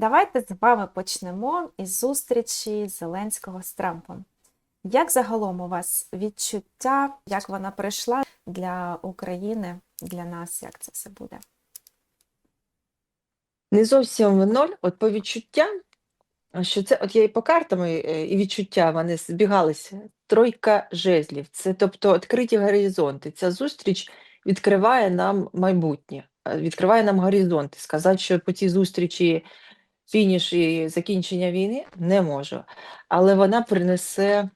Давайте з вами почнемо із зустрічі Зеленського з Трампом. Як загалом у вас відчуття, як вона прийшла для України, для нас, як це все буде? Не зовсім в ноль, от по відчуттям, що це, от я і по картам, і, е, відчуття, вони збігалися. Тройка жезлів. Це тобто відкриті горизонти. Ця зустріч відкриває нам майбутнє, е, відкриває нам горизонти. Сказати, що по цій зустрічі фініш і закінчення війни не можу. Але вона принесе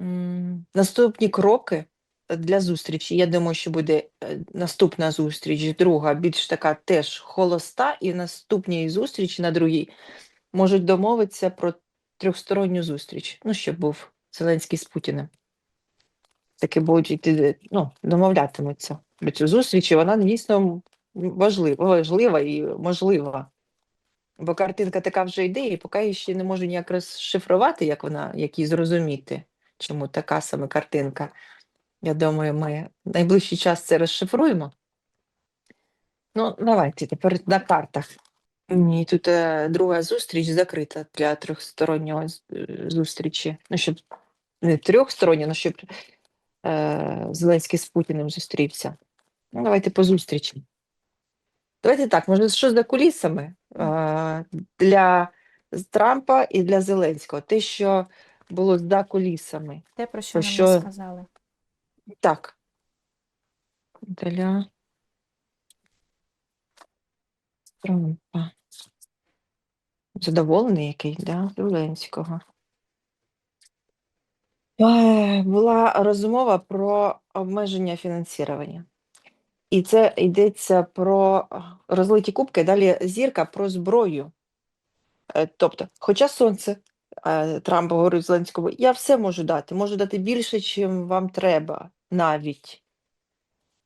м, наступні кроки для зустрічі. Я думаю, що буде е, наступна зустріч, друга, більш така теж холоста, і наступній зустрічі на другій можуть домовитися про трьохсторонню зустріч. Ну, щоб був Зеленський з Путіним. Таки будуть йти, ну, домовлятимуться про цю зустріч, і вона дійсно важлива, важлива і можлива. Бо картинка така вже йде, і поки я ще не можу ніяк розшифрувати, як вона, як її зрозуміти, чому така саме картинка. Я думаю, ми найближчий час це розшифруємо. Ну, давайте тепер на картах. Ні, тут е, друга зустріч закрита для трьохстороннього е, зустрічі. Ну, щоб не трьохстороння, але щоб е, Зеленський з Путіним зустрівся. Ну, давайте по зустрічі. Давайте так, може, що за кулісами для Трампа і для Зеленського? Те, що було за кулісами. Те, про що Про нам що- сказали. Так. Для Трампа. Задоволений який, да? Зеленського. Е, Була розмова про обмеження фінансування. І це йдеться про розлиті кубки, далі зірка про зброю. Е, Тобто, хоча сонце, е, Трамп говорить Зеленському, я все можу дати, можу дати більше, чим вам треба навіть.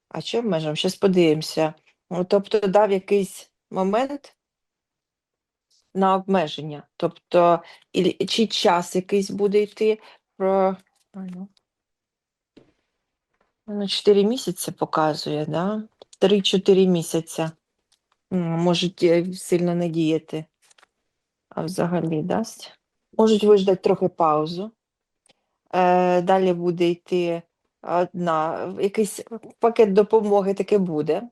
А що обмежуємо? Щас подивимося. Ну, Тобто дав якийсь момент на обмеження. Тобто, чи час якийсь буде йти про. Ну. Ну, 4 місяці показує, да? 3-4 місяця. Можуть сильно не діяти. А взагалі дасть. Можуть виждати трохи паузу. Е, далі буде йти одна, якийсь пакет допомоги таки буде.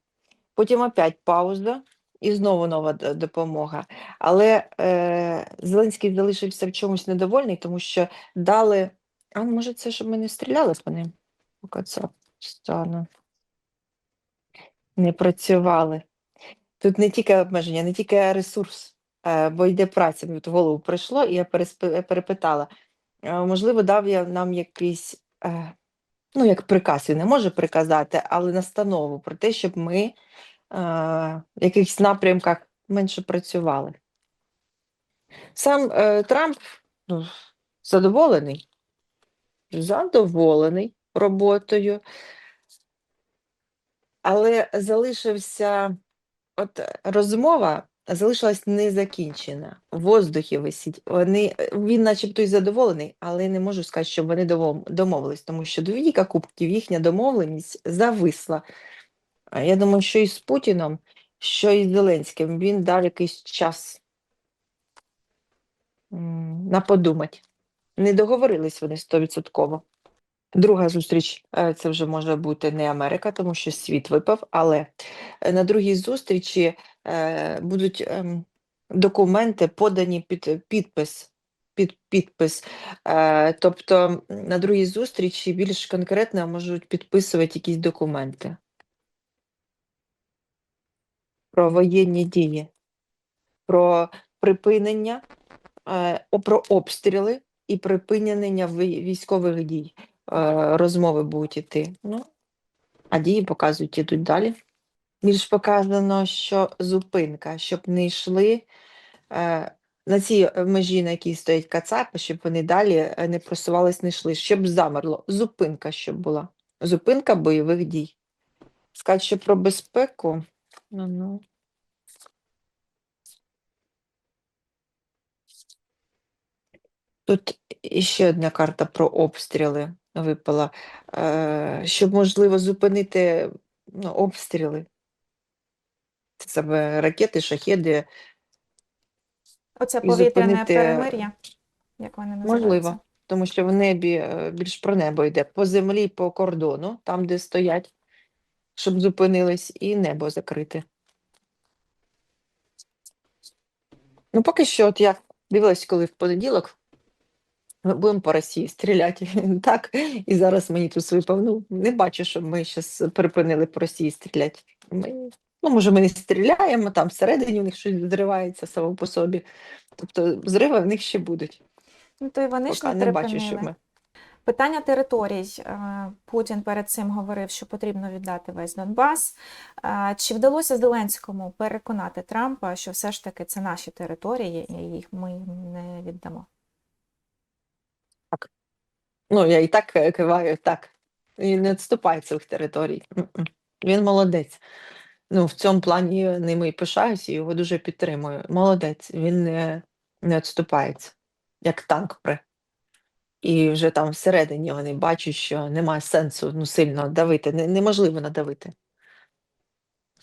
Потім опять пауза і знову нова допомога. Але е, Зеленський залишився в чомусь недовольний, тому що дали. А може, це щоб ми не стріляли по ним? Поки стану. Не працювали. Тут не тільки обмеження, не тільки ресурс, е, бо йде праця. Мені в голову прийшло, і я перепитала. Е, Можливо, дав я нам якийсь, е, ну, як приказ, він не може приказати, але настанову про те, щоб ми в якихось напрямках менше працювали. Сам Трамп ну, задоволений. Задоволений роботою, але залишився от розмова залишилась незакінчена. В воздухі висить. Вони, він начебто й задоволений, але не можу сказати, щоб вони домовились, тому що двійка кубків, їхня домовленість зависла. Я думаю, що і з Путіном, що і з Зеленським він дав якийсь час на подумать. Не договорились вони стовідсотково. Друга зустріч е, це вже може бути не Америка, тому що світ випав, але е, на другій зустрічі е, будуть ем, документи подані під підпис. Під підпис. Тобто на другій зустрічі більш конкретно можуть підписувати якісь документи про воєнні дії, про припинення, про обстріли і припинення військових дій. Е, розмови будуть іти. Ну, а дії показують, ідуть далі. Більш показано, що зупинка, щоб не йшли е, на цій е, межі, на якій стоять кацапи, щоб вони далі е, не просувались, не йшли, щоб замерло. Зупинка, щоб була. Зупинка бойових дій. Сказати, що про безпеку. Ну, ну. Тут ще одна карта про обстріли випала, е, щоб можливо зупинити ну, обстріли. Це саме ракети, шахеди. Оце і повітряне зупинити- перемир'я, як вони називаються. Можливо, тому що в небі е, більш про небо йде. По землі, по кордону, там, де стоять, щоб зупинились, і небо закрите. Ну, поки що, от я дивилась, коли в понеділок ми будемо по Росії стріляти. Так, і зараз мені тут випав. Ну, не бачу, щоб ми зараз припинили по Росії стріляти. Ми, ну, може, ми не стріляємо, там всередині у них щось зривається само по собі. Тобто зриви в них ще будуть. Ну, то й вони ж Поки не не бачу, що ми. Питання територій. Е, Путін перед цим говорив, що потрібно віддати весь Донбас. Е, Чи вдалося Зеленському переконати Трампа, що все ж таки це наші території, і їх ми не віддамо? Ну, я і так е, киваю, так. Він не відступає цих територій. Він молодець. Ну, в цьому плані ними і пишаюся, і його дуже підтримую. Молодець, він не, не відступається, як танк пре. І вже там всередині вони бачать, що немає сенсу ну, сильно давити, не, неможливо надавити.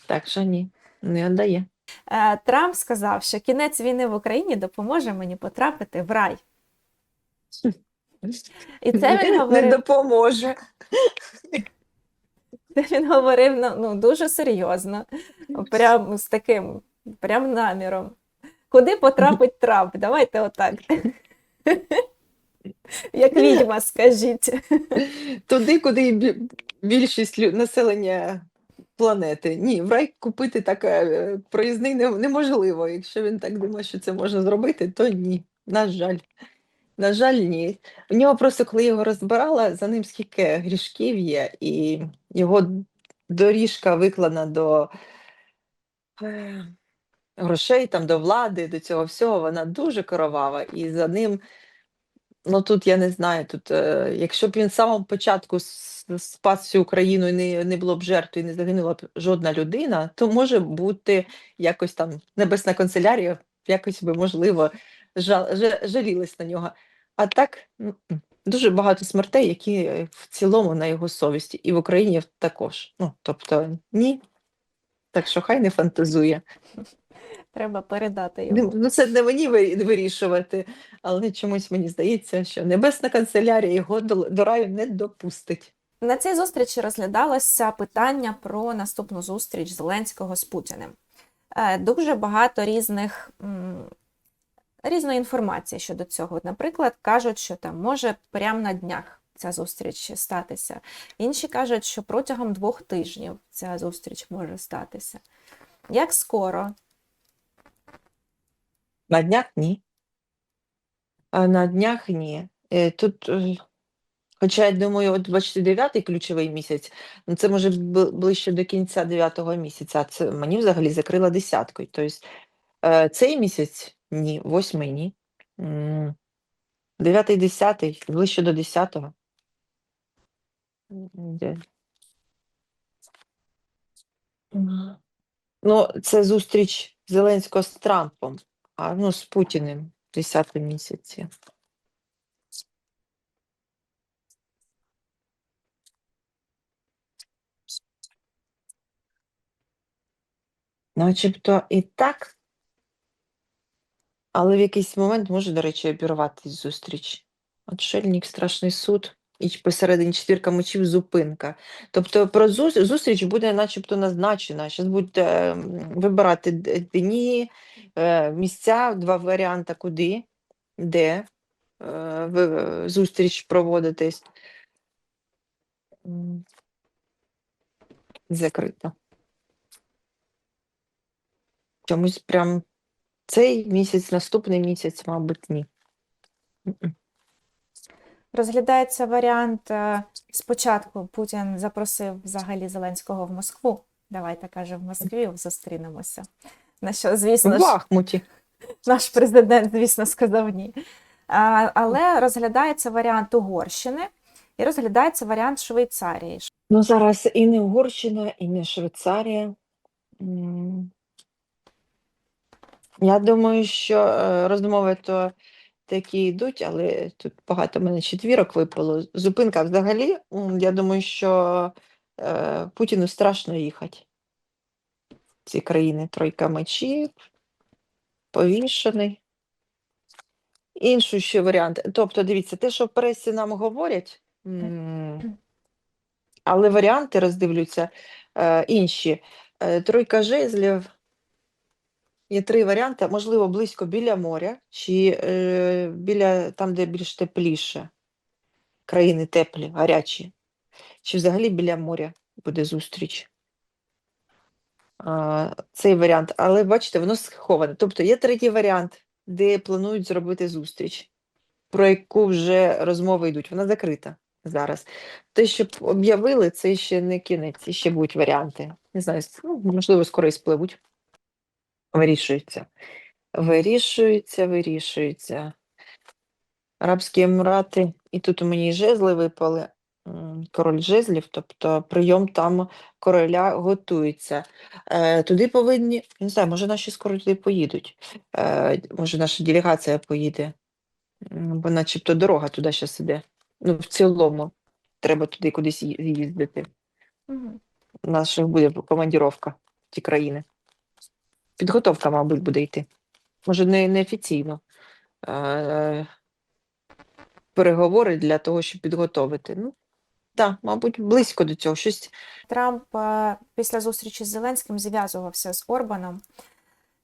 Так що ні, не віддає. Е, Трамп сказав, що кінець війни в Україні допоможе мені потрапити в рай. І це він Не допоможе. це він говорив ну, ну, дуже серйозно, прям з таким прям наміром. Куди потрапить Трамп? Давайте отак. Як відьма, скажіть. Туди, куди більшість населення планети. Ні, в рай купити так е, проїзний неможливо. Якщо він так думає, що це можна зробити, то ні. На жаль. На жаль, ні. У нього просто, коли його розбирала, за ним скільки грішків є, і його доріжка виклана до е, грошей, там, до влади, до цього всього, вона дуже коровава. І за ним Ну тут я не знаю. Тут, е, якщо б він з самого початку спас всю Україну і не, не було б жертв і не загинула б жодна людина, то може бути якось там небесна канцелярія, якось би можливо жал, жа- на нього. А так дуже багато смертей, які е, в цілому на його совісті, і в Україні також. Ну тобто ні. Так що хай не фантазує. Треба передати йому. Ну, це не мені вирішувати, але чомусь мені здається, що Небесна канцелярія його до, раю не допустить. На цій зустрічі розглядалося питання про наступну зустріч Зеленського з Путіним. Е, Дуже багато різних, різної інформації щодо цього. Наприклад, кажуть, що там може прямо на днях ця зустріч статися. Інші кажуть, що протягом двох тижнів ця зустріч може статися. Як скоро? На днях ні. А на днях ні. Е, Тут, е, хоча я думаю, от 29-й ключовий місяць, ну це може ближче до кінця 9-го місяця. а Це мені взагалі закрила десяткою. Тобто е, цей місяць ні, восьмий ні. Дев'ятий, десятий, ближче до десятого. Ну, це зустріч Зеленського з Трампом, а ну з Путіним в 10 місяці. Начебто і так, але в якийсь момент може, до речі, обірватися зустріч. Отшельник, страшний суд, і посередині четвірка мечів зупинка. Тобто про зустріч буде начебто назначена. Зараз будуть е, вибирати дні, е, місця, два варіанти, куди, де е, зустріч проводитись. Закрито. Чомусь прям цей місяць, наступний місяць, мабуть, ні. Розглядається варіант е, спочатку Путін запросив взагалі Зеленського в Москву. Давайте каже, в Москві зустрінемося. На що, звісно В Бахмуті. наш президент, звісно, сказав ні. А, але розглядається варіант Угорщини і розглядається варіант Швейцарії. Ну, зараз і не Угорщина, і не Швейцарія. Я думаю, що е, розмови то такі йдуть, але тут багато мене четвірок випало. Зупинка взагалі, я думаю, що е, Путіну страшно їхати. Ці країни тройка мечів, повішений. інший ще варіант. Тобто, дивіться, те, що в пресі нам говорять, але варіанти роздивлюся е, інші. Е, Тройка жезлів. Є три варіанти, можливо, близько біля моря, чи е, біля там, де більш тепліше, країни теплі, гарячі, чи взагалі біля моря буде зустріч. Цей варіант. Але бачите, воно сховане. Тобто є третій варіант, де планують зробити зустріч, про яку вже розмови йдуть. Вона закрита зараз. Те, що об'явили, це ще не кінець, і ще будуть варіанти. Не знаю, ну, можливо, скоро і спливуть. Вирішується. Вирішується, вирішується. Арабські Емірати, і тут у мені і жезли випали, король жезлів, тобто прийом там короля готується. Е, туди повинні, не знаю, може наші скоро туди поїдуть. Е, може наша делегація поїде, бо начебто дорога туди зараз іде. Ну, в цілому, треба туди кудись їздити. Мгм. У нас буде командіровка в ті країни. Підготовка, мабуть, буде йти. Може, не, не офіційно. Е, переговори для того, щоб підготовити. Ну, так, мабуть, близько до цього. Щось Трамп е, після зустрічі з Зеленським зв'язувався з Орбаном,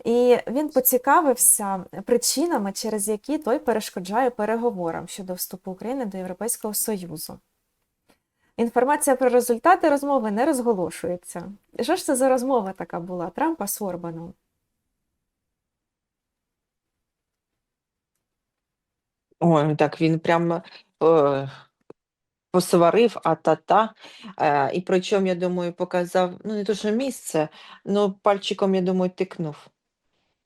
і він поцікавився причинами, через які той перешкоджає переговорам щодо вступу України до Європейського Союзу. Інформація про результати розмови не розголошується. Що ж це за розмова така була Трампа з Орбаном? Ой, так він прям е, посварив, а та-та. Е, і причому, я думаю, показав, ну не то, що місце, ну пальчиком, я думаю, тикнув.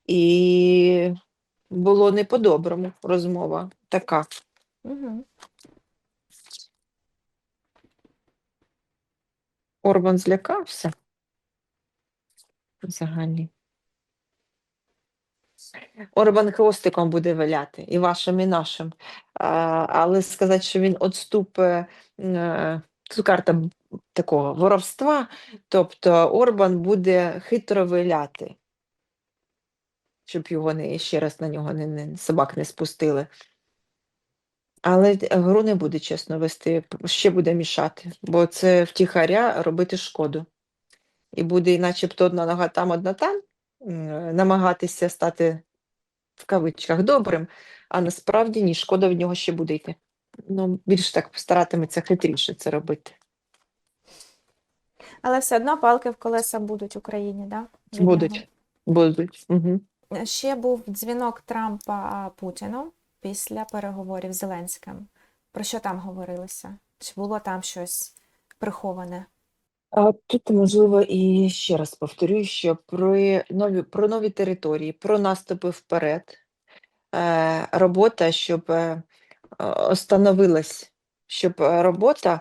І було не по-доброму розмова така. Угу. Орбан злякався. Взагалі. Орбан хвостиком буде виляти, і вашим, і нашим. Але сказати, що він відступить, е, це карта такого воровства, тобто Орбан буде хитро виляти, щоб його не, ще раз на нього не, не, собак не спустили. Але гру не буде чесно вести, ще буде мішати, бо це втіхаря робити шкоду. І буде і начебто одна нога там, одна там, намагатися стати в кавичках добрим, а насправді ні, шкода в нього ще буде йти. Ну, більш так старатиметься хитріше це робити. Але все одно палки в колеса будуть Україні, да? Будуть. Будуть. Угу. Ще був дзвінок Трампа Путіну після переговорів з Зеленським. Про що там говорилося? Чи було там щось приховане? А тут, можливо, і ще раз повторюю, що про нові, про нові території, про наступи вперед, е, робота, щоб е, остановилась, щоб е, робота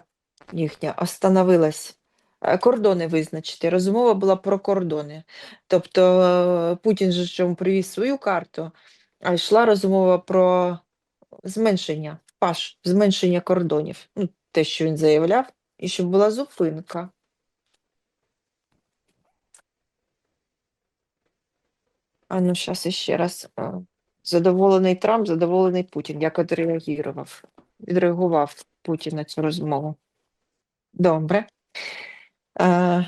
їхня остановилась, кордони визначити. Розмова була про кордони. Тобто Путін же чому привіз свою карту, а йшла розмова про зменшення, паш, зменшення кордонів. Ну, те, що він заявляв, і щоб була зупинка. А ну, зараз іще раз. Задоволений Трамп, задоволений Путін. Як відреагував? Відреагував Путін на цю розмову. Добре. А,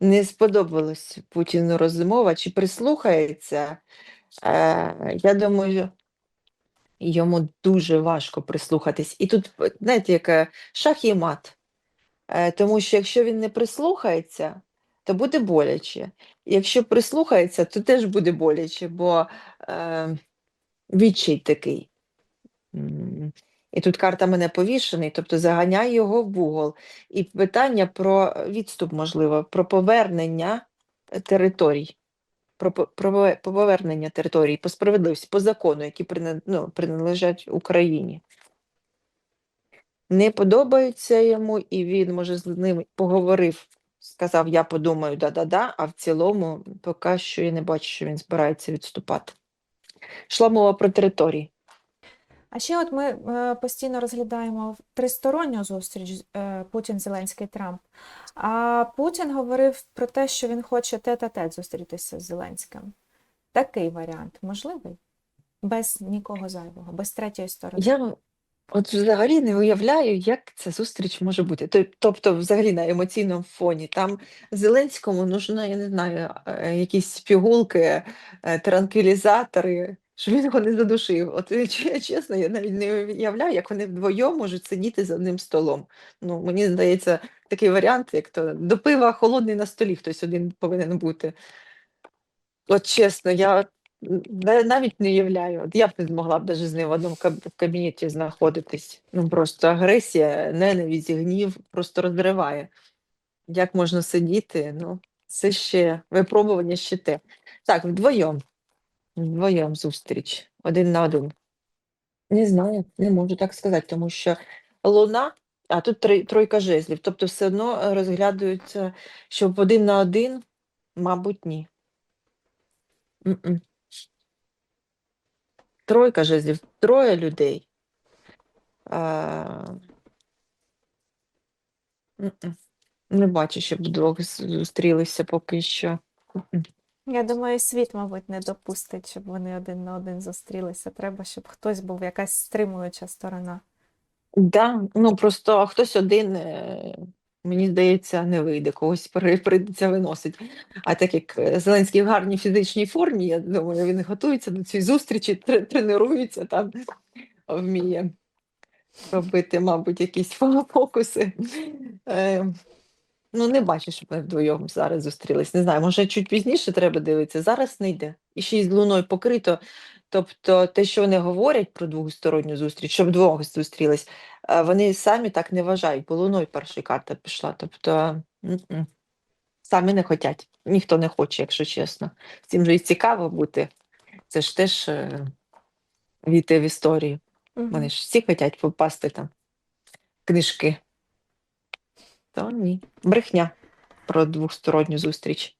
не сподобалась Путіну розмова. Чи прислухається? Е, я думаю, йому дуже важко прислухатись. І тут, знаєте, яка шах і мат. Е, тому що якщо він не прислухається, то буде боляче. Якщо прислухається, то теж буде боляче, бо е, відчай такий. І тут карта мене повішений, тобто заганяй його в угол. І питання про відступ, можливо, про повернення е, територій, про, про повернення територій по справедливості, по закону, які ну, приналежать Україні. Не подобаються йому, і він, може, з ним поговорив, сказав, я подумаю, да-да-да, а в цілому поки що я не бачу, що він збирається відступати. Йшла мова про території. А ще от ми е, постійно розглядаємо тристоронню зустріч е, Путін, Зеленський, Трамп. А Путін говорив про те, що він хоче тет-а-тет зустрітися з Зеленським. Такий варіант можливий? без нікого зайвого, без третьої сторони. Я от взагалі не уявляю, як ця зустріч може бути. Тоб- Тобто, взагалі на емоційному фоні. Там Зеленському нужно, я не знаю, е, якісь пігулки, е, транквілізатори, щоб він його не задушив. От е, чесно, я навіть не уявляю, як вони вдвоєм можуть сидіти за одним столом. Ну, мені здається, такий варіант, як то до пива холодний на столі хтось один повинен бути. От чесно, я навіть не уявляю. От я б не змогла б навіть з ним в одному кабінеті знаходитись. Ну просто агресія, ненависть, гнів просто розриває. Як можна сидіти? Ну, це ще випробування ще те. Так, вдвоєм. Вдвоєм зустріч. Один на один. Не знаю, не можу так сказати, тому що луна, а тут три, тройка жезлів. Тобто все одно розглядаються, щоб один на один, мабуть, ні. М-м. Тройка жезлів, троє людей. А... Не бачу, щоб вдвох зустрілися поки що. Я думаю, світ, мабуть, не допустить, щоб вони один на один зустрілися. Треба, щоб хтось був якась стримуюча сторона. Да, ну просто хтось один, е, мені здається, не вийде, когось прийдеться виносить. А так як е, Зеленський в гарній фізичній формі, я думаю, він готується до цієї зустрічі, тренується там, вміє робити, мабуть, якісь фокуси. Е, ну, не бачу, щоб ми вдвоєм зараз зустрілись. Не знаю, може, чуть пізніше треба дивитися. Зараз не йде. І ще й з луною покрито. Тобто, те, що вони говорять про двосторонню зустріч, щоб двох зустрілись, вони самі так не вважають, бо луною перша карта пішла. Тобто, самі не хочуть. Ніхто не хоче, якщо чесно. Всім же і цікаво бути. Це ж теж е, війти в історію. Вони ж всі хочуть попасти там в книжки. То ні. Брехня про двосторонню зустріч.